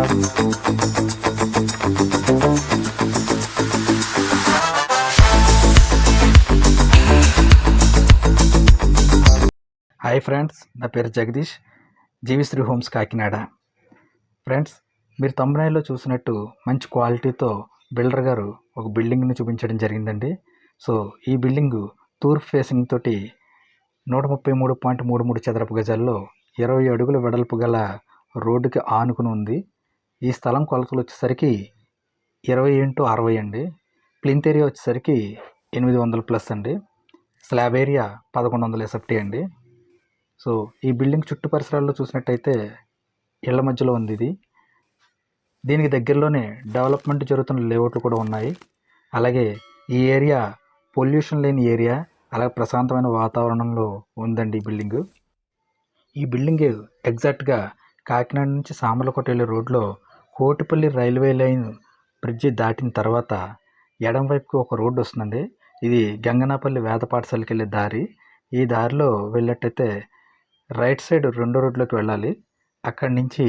Hi friends నా పేరు Jagadish. Jeevisri homes Kakinada. Friends మీరు తమ్మునాయిలో చూసినట్టు మంచి క్వాలిటీతో బిల్డర్ గారు ఒక బిల్డింగ్ని చూపించడం జరిగిందండి. సో ఈ బిల్డింగు తూర్పు ఫేసింగ్ తోటి నూట ముప్పై మూడు పాయింట్ మూడు మూడు చదరపు గజాల్లో ఇరవై అడుగుల వెడల్పు గల రోడ్డుకి ఆనుకుని ఉంది. ఈ స్థలం కొలతలు వచ్చేసరికి ఇరవై ఇంటూ అరవై అండి. ప్లింత్ ఏరియా వచ్చేసరికి ఎనిమిది వందల ప్లస్ అండి. స్లాబ్ ఏరియా పదకొండు వందల ఎస్ఎఫ్టీ అండి. సో ఈ బిల్డింగ్ చుట్టూ పరిసరాల్లో చూసినట్టయితే ఇళ్ళ మధ్యలో ఉంది ఇది. దీనికి దగ్గరలోనే డెవలప్మెంట్ జరుగుతున్న లేఅవుట్లు కూడా ఉన్నాయి. అలాగే ఈ ఏరియా పొల్యూషన్ లేని ఏరియా అలాగే ప్రశాంతమైన వాతావరణంలో ఉందండి ఈ బిల్డింగ్. ఈ బిల్డింగ్ ఎగ్జాక్ట్గా కాకినాడ నుంచి సామర్లకోట వెళ్ళే రోడ్లో కోటిపల్లి రైల్వే లైన్ బ్రిడ్జి దాటిన తర్వాత ఎడం వైపుకి ఒక రోడ్డు వస్తుందండి. ఇది గంగనాపల్లి వేద పాఠశాలకి వెళ్ళే దారి. ఈ దారిలో వెళ్ళేటైతే రైట్ సైడ్ రెండో రోడ్లోకి వెళ్ళాలి. అక్కడి నుంచి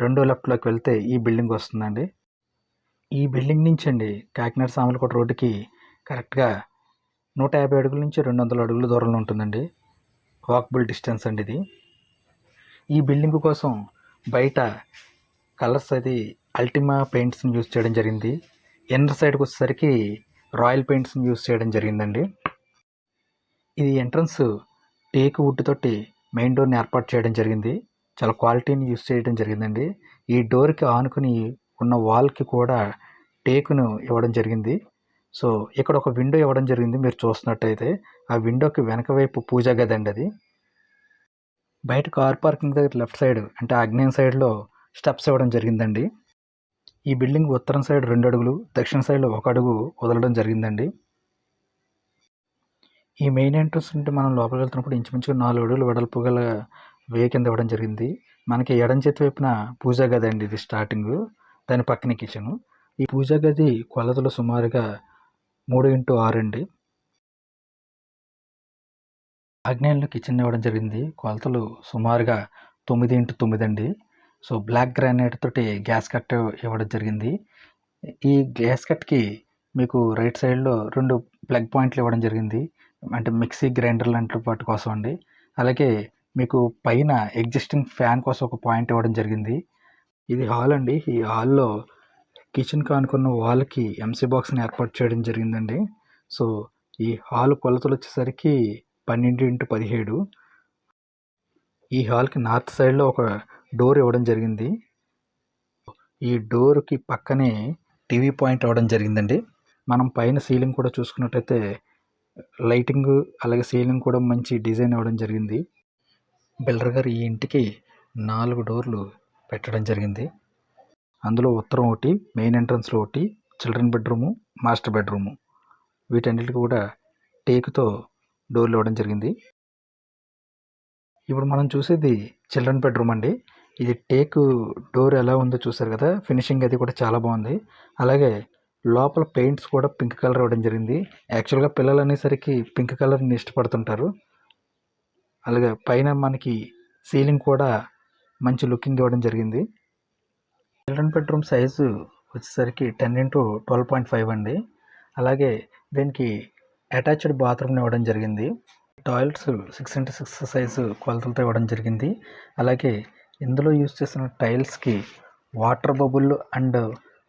రెండో లెఫ్ట్లోకి వెళ్తే ఈ బిల్డింగ్ వస్తుందండి. ఈ బిల్డింగ్ నుంచి అండి కాకినాడ సామలకోట రోడ్డుకి కరెక్ట్గా నూట యాభై అడుగుల నుంచి రెండు వందల అడుగుల దూరంలో ఉంటుందండి. వాకబుల్ డిస్టెన్స్ అండి ఇది. ఈ బిల్డింగ్ కోసం బయట కలర్స్ అది అల్టిమా పెయింట్స్ని యూజ్ చేయడం జరిగింది. ఎన్నర్ సైడ్కి వచ్చేసరికి రాయల్ పెయింట్స్ని యూజ్ చేయడం జరిగిందండి. ఇది ఎంట్రన్స్ టేక్ వుడ్ తోటి మెయిన్ డోర్ని ఏర్పాటు చేయడం జరిగింది. చాలా క్వాలిటీని యూజ్ చేయడం జరిగిందండి. ఈ డోర్కి ఆనుకుని ఉన్న వాల్కి కూడా టేకును ఇవ్వడం జరిగింది. సో ఇక్కడ ఒక విండో ఇవ్వడం జరిగింది మీరు చూస్తున్నట్టయితే. ఆ విండోకి వెనక వైపు పూజా గది అండి అది. బయట కార్ పార్కింగ్ దగ్గర లెఫ్ట్ సైడ్ అంటే ఆగ్నేయం సైడ్లో స్టెప్స్ ఇవ్వడం జరిగిందండి. ఈ బిల్డింగ్ ఉత్తరం సైడ్ రెండు అడుగులు దక్షిణ సైడ్లో ఒక అడుగు వదలడం జరిగిందండి. ఈ మెయిన్ ఎంట్రన్స్ నుండి మనం లోపలికి వెళ్తున్నప్పుడు ఇంచుమించుగా నాలుగు అడుగులు వెడల్పు గల వే కింద ఇవ్వడం జరిగింది. మనకి ఎడం చేతి వైపున పూజా గది అండి ఇది స్టార్టింగ్ దాని పక్కన కిచెన్ ఈ పూజా గది కొలతలు సుమారుగా మూడు ఇంటూ ఆరు అండి. ఆగ్నేయంలో కిచెన్ ఇవ్వడం జరిగింది. కొలతలు సుమారుగా తొమ్మిది ఇంటూ తొమ్మిది అండి. సో బ్లాక్ గ్రానైట్ తోటి గ్యాస్ కట్ ఇవ్వడం జరిగింది. ఈ గ్యాస్ కట్కి మీకు రైట్ సైడ్లో రెండు ప్లగ్ పాయింట్లు ఇవ్వడం జరిగింది. అంటే మిక్సీ గ్రైండర్ లాంటి వాటి కోసం అండి. అలాగే మీకు పైన ఎగ్జిస్టింగ్ ఫ్యాన్ కోసం ఒక పాయింట్ ఇవ్వడం జరిగింది. ఇది హాల్ అండి. ఈ హాల్లో కిచెన్కి అనుకున్న వాల్కి ఎంసీ బాక్స్ని ఏర్పాటు చేయడం జరిగిందండి. సో ఈ హాల్ కొలతలు వచ్చేసరికి పన్నెండు ఇంటూ పదిహేడు. ఈ హాల్కి నార్త్ సైడ్లో ఒక డోర్ ఇవ్వడం జరిగింది. ఈ డోర్కి పక్కనే టీవీ పాయింట్ అవ్వడం జరిగిందండి. మనం పైన సీలింగ్ కూడా చూసుకున్నట్టయితే లైటింగ్ అలాగే సీలింగ్ కూడా మంచి డిజైన్ ఇవ్వడం జరిగింది. బిల్డర్ గారు ఈ ఇంటికి నాలుగు డోర్లు పెట్టడం జరిగింది. అందులో ఉత్తరం ఒకటి మెయిన్ ఎంట్రన్స్లో ఒకటి చిల్డ్రన్ బెడ్రూము మాస్టర్ బెడ్రూము. వీటన్నిటికి కూడా టేకుతో డోర్లు ఇవ్వడం జరిగింది. ఇప్పుడు మనం చూసేది చిల్డ్రన్ బెడ్రూమ్ అండి. ఇది టేక్ డోర్ ఎలా ఉందో చూసారు కదా? ఫినిషింగ్ అది కూడా చాలా బాగుంది. అలాగే లోపల పెయింట్స్ కూడా పింక్ కలర్ ఇవ్వడం జరిగింది. యాక్చువల్గా పిల్లలు అనేసరికి పింక్ కలర్ని ఇష్టపడుతుంటారు. అలాగే పైన మనకి సీలింగ్ కూడా మంచి లుకింగ్ ఇవ్వడం జరిగింది. చిల్డ్రన్ బెడ్రూమ్ సైజు వచ్చేసరికి ten into twelve point five అండి. అలాగే దీనికి అటాచ్డ్ బాత్రూమ్ని ఇవ్వడం జరిగింది. Toilets six into six size కొలతలతో ఇవ్వడం జరిగింది. అలాగే ఇందులో యూజ్ చేసిన టైల్స్కి water bubble and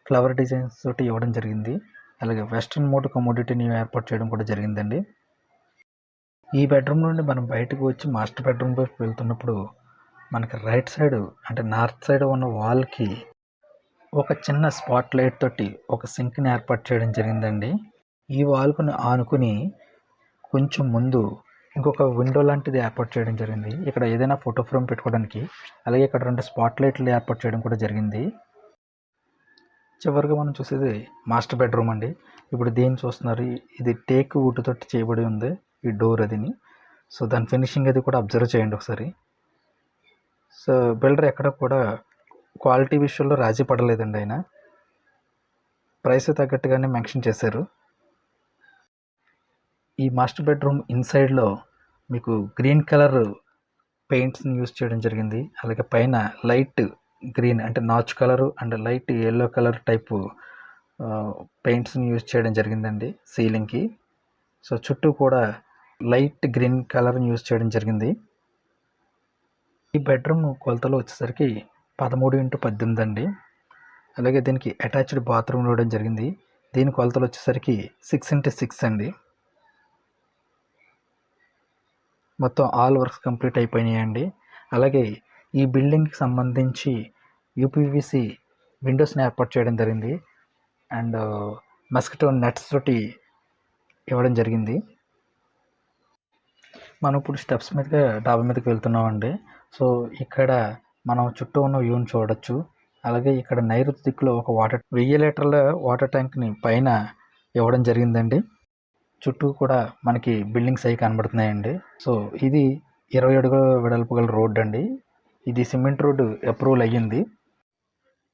flower designs తోటి ఇవ్వడం జరిగింది. అలాగే వెస్ట్రన్ మోడ్ కమోడిటీని ఏర్పాటు చేయడం కూడా జరిగిందండి. ఈ బెడ్రూమ్ నుండి మనం బయటకు వచ్చి మాస్టర్ బెడ్రూమ్ వైపు వెళ్తున్నప్పుడు మనకి రైట్ సైడ్ అంటే నార్త్ సైడ్ ఉన్న వాల్కి ఒక చిన్న స్పాట్ లైట్ తోటి ఒక సింక్ని ఏర్పాటు చేయడం జరిగిందండి. ఈ వాల్కుని ఆనుకుని కొంచెం ముందు ఇంకొక విండో లాంటిది ఏర్పాటు చేయడం జరిగింది. ఇక్కడ ఏదైనా ఫోటో ఫ్రేమ్ పెట్టుకోవడానికి అలాగే ఇక్కడ రెండు స్పాట్ లైట్లు ఏర్పాటు చేయడం కూడా జరిగింది. చివరిగా మనం చూసేది మాస్టర్ బెడ్రూమ్ అండి. ఇప్పుడు దీన్ని చూస్తున్నారు. ఇది టేక్ వుడ్ తోటి చేయబడి ఉంది. ఈ డోర్ అదిని. సో దాని ఫినిషింగ్ అది కూడా అబ్జర్వ్ చేయండి ఒకసారి. సో బిల్డర్ ఎక్కడ కూడా క్వాలిటీ విషయంలో రాజీ పడలేదండి ఆయన. ప్రైస్ తగ్గట్టుగానే మెన్షన్ చేశారు. ఈ మాస్టర్ బెడ్రూమ్ ఇన్సైడ్లో మీకు గ్రీన్ కలర్ పెయింట్స్ని యూస్ చేయడం జరిగింది. అలాగే పైన లైట్ గ్రీన్ అంటే నాచు colour and light yellow colour type పెయింట్స్ని use చేయడం జరిగిందండి సీలింగ్కి. సో చుట్టూ కూడా లైట్ గ్రీన్ కలర్ని యూజ్ చేయడం జరిగింది. ఈ బెడ్రూమ్ కొలతలు వచ్చేసరికి పదమూడు ఇంటూ పద్దెనిమిది అండి. అలాగే దీనికి అటాచ్డ్ బాత్రూమ్ ఇవ్వడం జరిగింది. దీని కొలతలు వచ్చేసరికి సిక్స్ ఇంటూ సిక్స్ అండి. మొత్తం ఆల్ వర్క్స్ కంప్లీట్ అయిపోయినాయండి. అలాగే ఈ బిల్డింగ్కి సంబంధించి యూపీవీసీ విండోస్ని ఏర్పాటు చేయడం జరిగింది. అండ్ మస్కిటో నెట్స్ తోటి ఇవ్వడం జరిగింది. మనం ఇప్పుడు స్టెప్స్ మీదుగా డాబా మీదకి వెళ్తున్నామండి. సో ఇక్కడ మనం చుట్టూ ఉన్న వ్యూని చూడొచ్చు. అలాగే ఇక్కడ నైరుతి దిక్కులో ఒక వాటర్ వెయ్యి లీటర్ల వాటర్ ట్యాంక్ని పైన ఇవ్వడం జరిగిందండి. చుట్టూ కూడా మనకి బిల్డింగ్స్ అవి కనబడుతున్నాయండి. సో ఇది ఇరవై అడుగుల వెడల్పు గల రోడ్ అండి. ఇది సిమెంట్ రోడ్డు అప్రూవల్ అయ్యింది.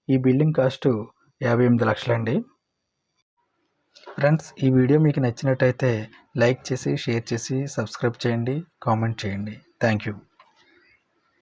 ఈ బిల్డింగ్ కాస్ట్ యాభై ఎనిమిది లక్షలండి. ఫ్రెండ్స్ ఈ వీడియో మీకు నచ్చినట్టయితే లైక్ చేసి షేర్ చేసి సబ్స్క్రైబ్ చేయండి కామెంట్ చేయండి. Thank you.